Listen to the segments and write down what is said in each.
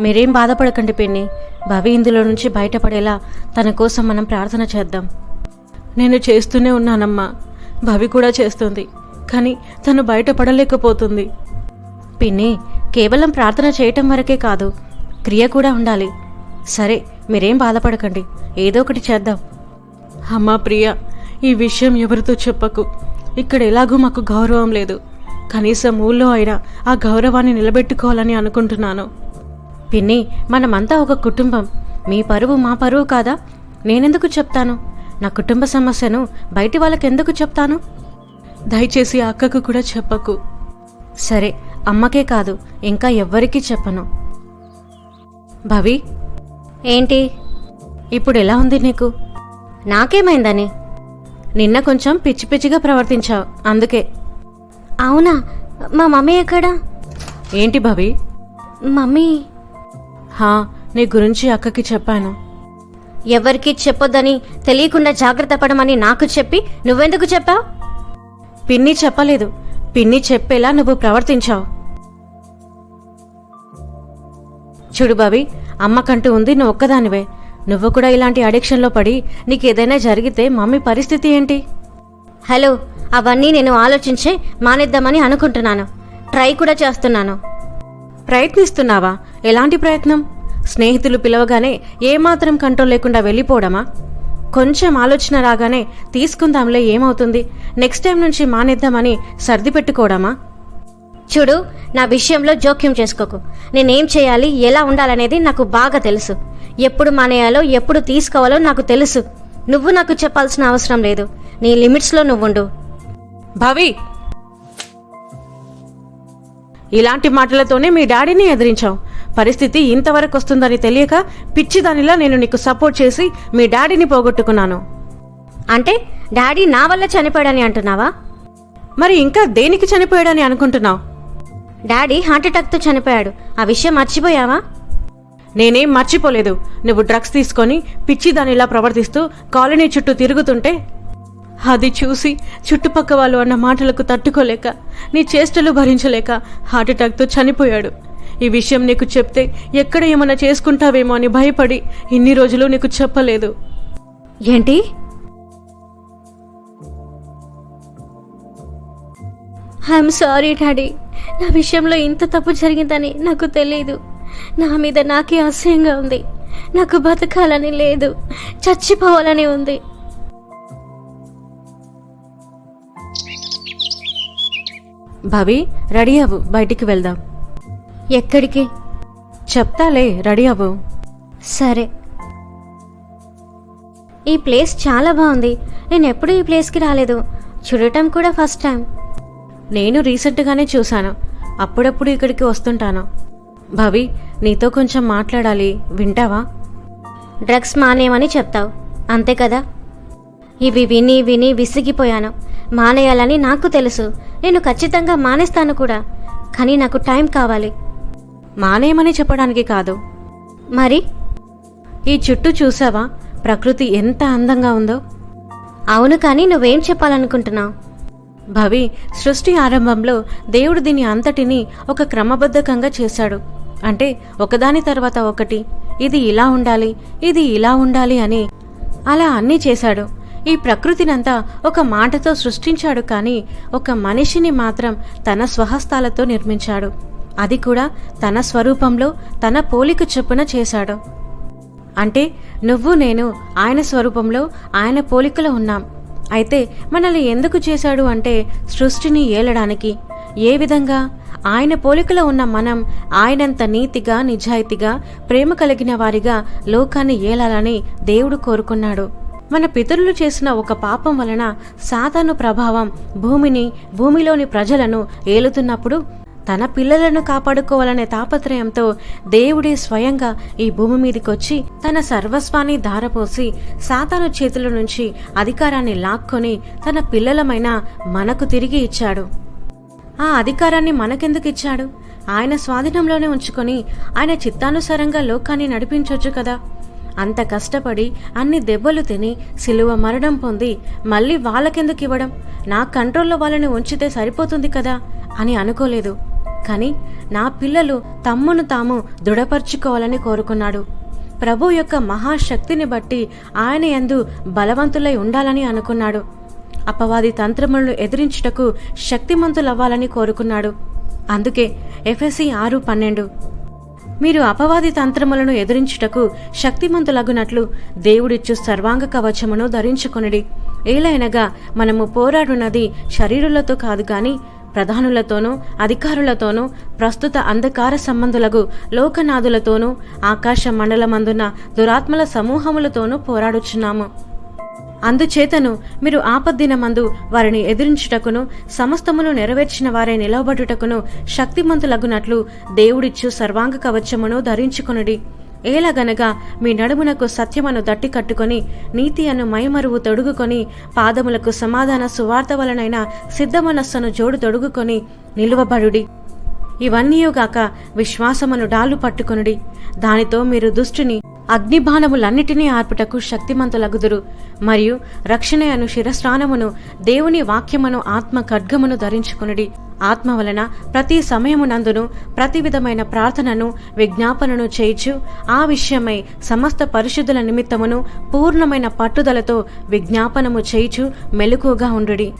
మీరేం బాధపడకండి పిన్ని. భవి ఇందులో నుంచి బయటపడేలా తన కోసం మనం ప్రార్థన చేద్దాం. నేను చేస్తూనే ఉన్నానమ్మా. భవి కూడా చేస్తుంది. కానీ తను బయటపడలేకపోతుంది. పిన్ని కేవలం ప్రార్థన చేయటం వరకే కాదు. క్రియ కూడా ఉండాలి. సరే మీరేం బాధపడకండి. ఏదో ఒకటి చేద్దాం. అమ్మా ప్రియ ఈ విషయం ఎవరితో చెప్పకు. ఇక్కడ ఎలాగూ మాకు గౌరవం లేదు. కనీసం ఊళ్ళో అయినా ఆ గౌరవాన్ని నిలబెట్టుకోవాలని అనుకుంటున్నాను. పిన్ని మనమంతా ఒక కుటుంబం. మీ పరువు మా పరువు కాదా? నేనెందుకు చెప్తాను? నా కుటుంబ సమస్యను బయటి వాళ్ళకెందుకు చెప్తాను? దయచేసి అక్కకు కూడా చెప్పకు. సరే అమ్మకే కాదు ఇంకా ఎవ్వరికీ చెప్పను. భవి? ఏంటి? ఇప్పుడు ఎలా ఉంది నీకు? నాకేమైందని? నిన్న కొంచెం పిచ్చి పిచ్చిగా ప్రవర్తించావు అందుకే. అవునా? మా మమ్మీ ఎక్కడా? ఏంటి భవి? మమ్మీ? హా నీ గురించి అక్కకి చెప్పాను. ఎవరికి చెప్పొద్దని తెలియకుండా జాగ్రత్త పడమని నాకు చెప్పి నువ్వెందుకు చెప్పావు? పిన్ని చెప్పలేదు. పిన్ని చెప్పేలా నువ్వు ప్రవర్తించావు. చూడు బాబీ అమ్మకంటూ ఉంది నువ్వు ఒక్కదానివే. నువ్వు కూడా ఇలాంటి అడిక్షన్లో పడి నీకేదైనా జరిగితే మమ్మీ పరిస్థితి ఏంటి? హలో అవన్నీ నేను ఆలోచించే మానేద్దామని అనుకుంటున్నాను. ట్రై కూడా చేస్తున్నాను. ప్రయత్నిస్తున్నావా? ఎలాంటి ప్రయత్నం? స్నేహితులు పిలవగానే ఏమాత్రం కంట్రోల్ లేకుండా వెళ్ళిపోవడమా? కొంచెం ఆలోచన రాగానే తీసుకుందాంలే ఏమవుతుంది? నెక్స్ట్ టైం నుంచి మానేద్దామని సర్ది పెట్టుకోవడమా? చూడు నా విషయంలో జోక్యం చేసుకోకు. నేనేం చేయాలి ఎలా ఉండాలనేది నాకు బాగా తెలుసు. ఎప్పుడు మానేయాలో ఎప్పుడు తీసుకోవాలో నాకు తెలుసు. నువ్వు నాకు చెప్పాల్సిన అవసరం లేదు. నీ లిమిట్స్లో నువ్వుండు. భవి ఇలాంటి మాటలతోనే మీ డాడీని ఎదిరించావు. పరిస్థితి ఇంతవరకు వస్తుందని తెలియక పిచ్చిదానిలా నేను నీకు సపోర్ట్ చేసి మీ డాడీని పోగొట్టుకున్నాను. అంటే డాడీ నా వల్ల చనిపోయాడని అంటున్నావా? మరి ఇంకా దేనికి చనిపోయాడని అనుకుంటున్నావు? డాడీ హార్ట్అటాక్తో చనిపోయాడు. ఆ విషయం మర్చిపోయావా? నేనేం మర్చిపోలేదు. నువ్వు డ్రగ్స్ తీసుకొని పిచ్చిదానిలా ప్రవర్తిస్తూ కాలనీ చుట్టూ తిరుగుతుంటే అది చూసి చుట్టుపక్క వాళ్ళు అన్న మాటలకు తట్టుకోలేక నీ చేష్టలు భరించలేక హార్ట్అటాక్తో చనిపోయాడు. ఈ విషయం నీకు చెప్తే ఎక్కడ ఏమైనా చేసుకుంటావేమో అని భయపడి ఇన్ని రోజులు నీకు చెప్పలేదు. ఏంటి? ఐఎమ్ సారీ డాడీ నా విషయంలో ఇంత తప్పు జరిగిందని నాకు తెలియదు నా మీద నాకే అసహ్యంగా ఉంది. నాకు బతకాలని లేదు. చచ్చిపోవాలని ఉంది. భవి రెడీ అవ్వు బయటికి వెళ్దాం. ఎక్కడికి? చెప్తాలే రెడీ అవ్వు. సరే. ఈ ప్లేస్ చాలా బాగుంది. నేను ఎప్పుడు ఈ ప్లేస్కి రాలేదు. చూడటం కూడా ఫస్ట్ టైం. నేను రీసెంట్గానే చూశాను. అప్పుడప్పుడు ఇక్కడికి వస్తుంటాను. భవి నీతో కొంచెం మాట్లాడాలి. వింటావా? డ్రగ్స్ మానేయమని చెప్తావు. అంతే కదా? ఇవి విని విని విసిగిపోయాను. మానేయాలని నాకు తెలుసు. నేను ఖచ్చితంగా మానేస్తాను కూడా. కానీ నాకు టైం కావాలి. మానేయమని చెప్పడానికి కాదు. మరి? ఈ చుట్టూ చూసావా? ప్రకృతి ఎంత అందంగా ఉందో. అవును కానీ నువ్వేం చెప్పాలనుకుంటున్నావు? భవి సృష్టి ఆరంభంలో దేవుడు దీని అంతటిని ఒక క్రమబద్ధకంగా చేశాడు. అంటే ఒకదాని తర్వాత ఒకటి. ఇది ఇలా ఉండాలి ఇది ఇలా ఉండాలి అని అలా అన్నీ చేశాడు. ఈ ప్రకృతినంతా ఒక మాటతో సృష్టించాడు కానీ ఒక మనిషిని మాత్రం తన స్వహస్తాలతో నిర్మించాడు. అది కూడా తన స్వరూపంలో తన పోలిక చొప్పున చేశాడు. అంటే నువ్వు నేను ఆయన స్వరూపంలో ఆయన పోలికలో ఉన్నాం. అయితే మనల్ని ఎందుకు చేశాడు అంటే సృష్టిని ఏలడానికి. ఏ విధంగా? ఆయన పోలికలో ఉన్న మనం ఆయనంత నీతిగా నిజాయితీగా ప్రేమ కలిగిన వారిగా లోకాన్ని ఏలాలని దేవుడు కోరుకున్నాడు. మన పితరులు చేసిన ఒక పాపం వలన సాతాను ప్రభావం భూమిని భూమిలోని ప్రజలను ఏలుతున్నప్పుడు తన పిల్లలను కాపాడుకోవాలనే తాపత్రయంతో దేవుడే స్వయంగా ఈ భూమి మీదకొచ్చి తన సర్వస్వాన్ని ధారపోసి సాతాను చేతుల నుంచి అధికారాన్ని లాక్కొని తన పిల్లలమైన మనకు తిరిగి ఇచ్చాడు. ఆ అధికారాన్ని మనకెందుకు ఇచ్చాడు? ఆయన స్వాధీనంలోనే ఉంచుకొని ఆయన చిత్తానుసారంగా లోకాన్ని నడిపించవచ్చు కదా? అంత కష్టపడి అన్ని దెబ్బలు తిని సిలువ మరణం పొంది మళ్ళీ వాళ్ళకెందుకు ఇవ్వడం? నా కంట్రోల్లో వాళ్ళని ఉంచితే సరిపోతుంది కదా? అని అనుకోలేదు. కానీ నా పిల్లలు తమ్మును తాము దృఢపరుచుకోవాలని కోరుకున్నాడు. ప్రభు యొక్క మహాశక్తిని బట్టి ఆయన యందు బలవంతులై ఉండాలని అనుకున్నాడు. అపవాది తంత్రములను ఎదిరించుటకు శక్తిమంతులవ్వాలని కోరుకున్నాడు. అందుకే ఎఫ్ఎస్సి ఆరు పన్నెండు. మీరు అపవాది తంత్రములను ఎదిరించుటకు శక్తిమంతులగునట్లు దేవుడిచ్చు సర్వాంగ కవచమును ధరించుకొనిడి. ఏలైనగా మనము పోరాడున్నది శరీరులతో కాదు కానీ ప్రధానులతోనూ అధికారులతోనూ ప్రస్తుత అంధకార సంబంధులకు లోకనాథులతోనూ ఆకాశ మండలమందున దురాత్మల సమూహములతోనూ పోరాడుచున్నాము. అందుచేతను మీరు ఆపద్దినమందు వారిని ఎదిరించుటకును సమస్తమును నెరవేర్చిన వారే నిలవబడుటకును శక్తిమంతులగునట్లు దేవుడిచ్చు సర్వాంగ కవచమును ధరించుకొనుడి. ఏలగనగా మీ నడుమునకు సత్యమును దట్టి కట్టుకొని నీతి అను మైమరువు తొడుగుకొని పాదములకు సమాధాన సువార్త వలనైన సిద్ధమనస్సును జోడు తొడుగుకొని నిలువబడుడి. ఇవన్నీయుగాక విశ్వాసమును డాలు పట్టుకొనుడి. దానితో మీరు దుష్టుని అగ్నిబాణములన్నిటినీ ఆర్పుటకు శక్తిమంతులగుదురు. మరియు రక్షణ అను శిరస్నానమును దేవుని వాక్యమును ఆత్మ ఖడ్గమును ధరించుకునుడి. ఆత్మ వలన ప్రతి సమయమునందును ప్రతి విధమైన ప్రార్థనను విజ్ఞాపనను చేయిచు ఆ విషయమై సమస్త పరిశుద్ధుల నిమిత్తమును పూర్ణమైన పట్టుదలతో విజ్ఞాపనము చేయిచు మెలకుగా ఉండుడి.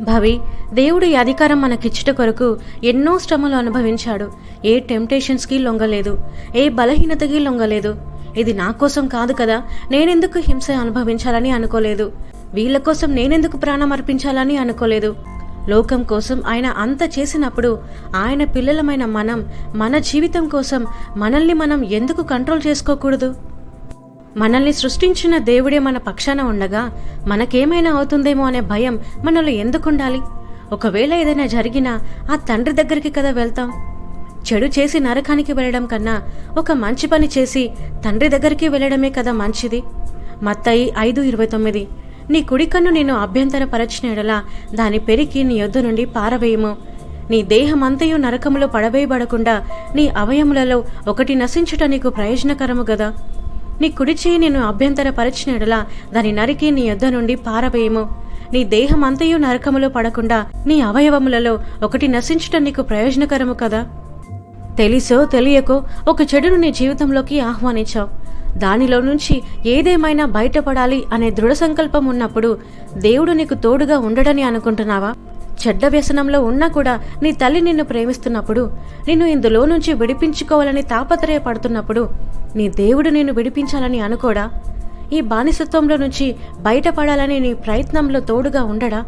భవి దేవుడు ఈ అధికారం మనకిచ్చుట కొరకు ఎన్నో శ్రమలు అనుభవించాడు. ఏ టెంప్టేషన్స్కి లొంగలేదు. ఏ బలహీనతకి లొంగలేదు. ఇది నా కోసం కాదు కదా. నేనెందుకు హింస అనుభవించాలని అనుకోలేదు. వీళ్ళ కోసం నేనెందుకు ప్రాణం అర్పించాలని అనుకోలేదు. లోకం కోసం ఆయన అంత చేసినప్పుడు ఆయన పిల్లలమైన మనం మన జీవితం కోసం మనల్ని మనం ఎందుకు కంట్రోల్ చేసుకోకూడదు? మనల్ని సృష్టించిన దేవుడే మన పక్షాన ఉండగా మనకేమైనా అవుతుందేమో అనే భయం మనలో ఎందుకుండాలి? ఒకవేళ ఏదైనా జరిగినా ఆ తండ్రి దగ్గరికి కదా వెళ్తాం. చెడు చేసి నరకానికి వెళ్ళడం కన్నా ఒక మంచి పని చేసి తండ్రి దగ్గరికి వెళ్ళడమే కదా మంచిది. మత్తయి ఐదు ఇరవై తొమ్మిది. నీ కుడికన్ను నేను అభ్యంతరపరచిన ఎడలా దాని పెరికి నీ యొద్దు నుండి పారవేయము. నీ దేహమంతయు నరకములో పడవేయబడకుండా నీ అవయములలో ఒకటి నశించుట నీకు ప్రయోజనకరము గదా. నీ కుడిచేయి నేను అభ్యంతరపరచిన ఎడలా దాని నరికి నీ యొద్ద నుండి పారవేయము. నీ దేహమంతయు నరకములో పడకుండా నీ అవయవములలో ఒకటి నశించుట నీకు ప్రయోజనకరము కదా. తెలిసో తెలియకో ఒక చెడును నీ జీవితంలోకి ఆహ్వానించావు. దానిలో నుంచి ఏదేమైనా బయటపడాలి అనే దృఢ సంకల్పం ఉన్నప్పుడు దేవుడు నీకు తోడుగా ఉండడని అనుకుంటున్నావా? చెడ్డ వ్యసనంలో ఉన్నా కూడా నీ తల్లి నిన్ను ప్రేమిస్తున్నప్పుడు నిన్ను ఇందులో నుంచి విడిపించుకోవాలని తాపత్రయపడుతున్నప్పుడు నీ దేవుడు నిన్ను విడిపించాలని అనుకోడా? ఈ బానిసత్వంలో నుంచి బయటపడాలని నీ ప్రయత్నంలో తోడుగా ఉండడా?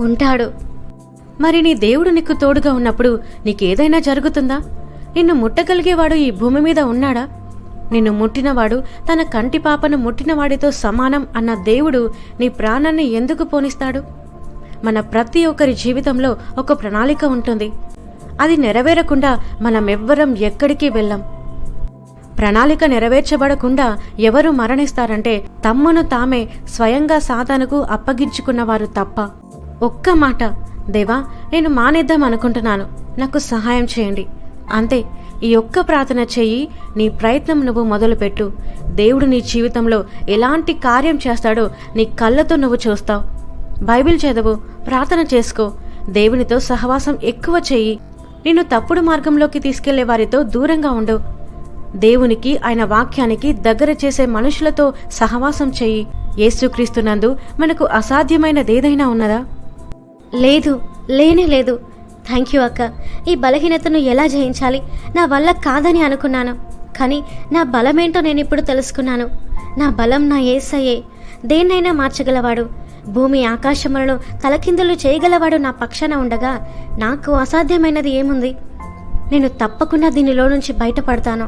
ఉంటాడు. మరి నీ దేవుడు నీకు తోడుగా ఉన్నప్పుడు నీకేదైనా జరుగుతుందా? నిన్ను ముట్టగలిగేవాడు ఈ భూమి మీద ఉన్నాడా? నిన్ను ముట్టినవాడు తన కంటి పాపను ముట్టినవాడితో సమానం అన్న దేవుడు నీ ప్రాణాన్ని ఎందుకు పోనిస్తాడు? మన ప్రతి ఒక్కరి జీవితంలో ఒక ప్రణాళిక ఉంటుంది. అది నెరవేరకుండా మనమెవ్వరం ఎక్కడికి వెళ్ళం. ప్రణాళిక నెరవేర్చబడకుండా ఎవరు మరణిస్తారంటే తమ్మును తామే స్వయంగా సాధనకు అప్పగించుకున్నవారు తప్ప. ఒక్క మాట దేవా నేను మానేద్దాం అనుకుంటున్నాను. నాకు సహాయం చేయండి. అంతే ఈ ఒక్క ప్రార్థన చెయ్యి నీ ప్రయత్నం నువ్వు మొదలుపెట్టు. దేవుడు నీ జీవితంలో ఎలాంటి కార్యం చేస్తాడో నీ కళ్ళతో నువ్వు చూస్తావు. బైబిల్ చదువు ప్రార్థన చేసుకో. దేవునితో సహవాసం ఎక్కువ చెయ్యి నిన్ను తప్పుడు మార్గంలోకి తీసుకెళ్ళే వారితో దూరంగా ఉండు. దేవునికి ఆయన వాక్యానికి దగ్గర చేసే మనుషులతో సహవాసం చెయ్యి యేసుక్రీస్తునందు మనకు అసాధ్యమైనదేదైనా ఉన్నదా? లేదు లేనే లేదు. థ్యాంక్ యూ అక్క. ఈ బలహీనతను ఎలా జయించాలి? నా వల్ల కాదని అనుకున్నాను. కానీ నా బలమేంటో నేను ఇప్పుడు తెలుసుకున్నాను. నా బలం నా ఏసయ్యే. దేన్నైనా మార్చగలవాడు. భూమి ఆకాశములను తలకిందులు చేయగలవాడు నా పక్షాన ఉండగా నాకు అసాధ్యమైనది ఏముంది? నేను తప్పకుండా దీనిలో నుంచి బయటపడతాను.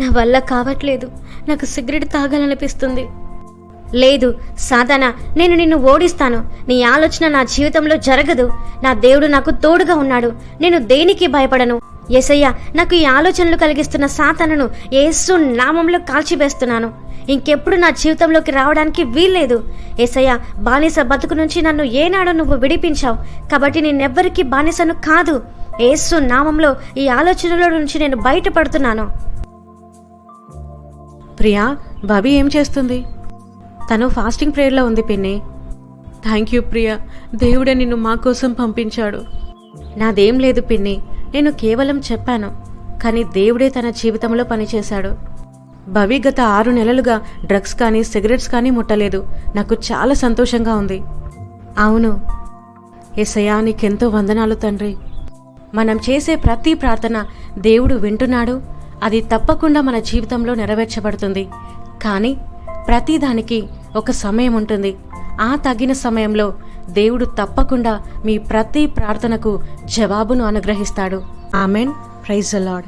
నా వల్ల కావట్లేదు. నాకు సిగరెట్ తాగాలనిపిస్తుంది. లేదు సాధన నేను నిన్ను ఓడిస్తాను. నీ ఆలోచన నా జీవితంలో జరగదు. నా దేవుడు నాకు తోడుగా ఉన్నాడు. నేను దేనికి భయపడను? ఎసయ్య నాకు ఈ ఆలోచనలు కలిగిస్తున్న సాతనను యేసు నామంలో కాల్చివేస్తున్నాను. ఇంకెప్పుడు నా జీవితంలోకి రావడానికి వీల్లేదు. ఏసయ్య బానిస బతుకు నుంచి నన్ను ఏనాడో నువ్వు విడిపించావు. కాబట్టి నేనెవ్వరికీ బానిసను కాదు. ఏసు నామంలో ఈ ఆలోచనల నుంచి నేను బయటపడుతున్నాను. ప్రియా భవి ఏం చేస్తుంది? తను ఫాస్టింగ్ ప్రేయర్లో ఉంది పిన్ని. Thank you Priya. దేవుడే నిన్ను మా కోసం పంపించాడు. నాదేం లేదు పిన్ని. నేను కేవలం చెప్పాను. కానీ దేవుడే తన జీవితంలో పనిచేశాడు. భవి గత ఆరు నెలలుగా డ్రగ్స్ కానీ సిగరెట్స్ కానీ ముట్టలేదు. నాకు చాలా సంతోషంగా ఉంది. అవును. ఎసయా నీకెంతో వందనాలు తండ్రి. మనం చేసే ప్రతి ప్రార్థన దేవుడు వింటున్నాడు. అది తప్పకుండా మన జీవితంలో నెరవేర్చబడుతుంది. కానీ ప్రతిదానికి ఒక సమయం ఉంటుంది. ఆ తగిన సమయంలో దేవుడు తప్పకుండా మీ ప్రతి ప్రార్థనకు జవాబును అనుగ్రహిస్తాడు. ఆమెన్. ప్రైజ్ అలాడ్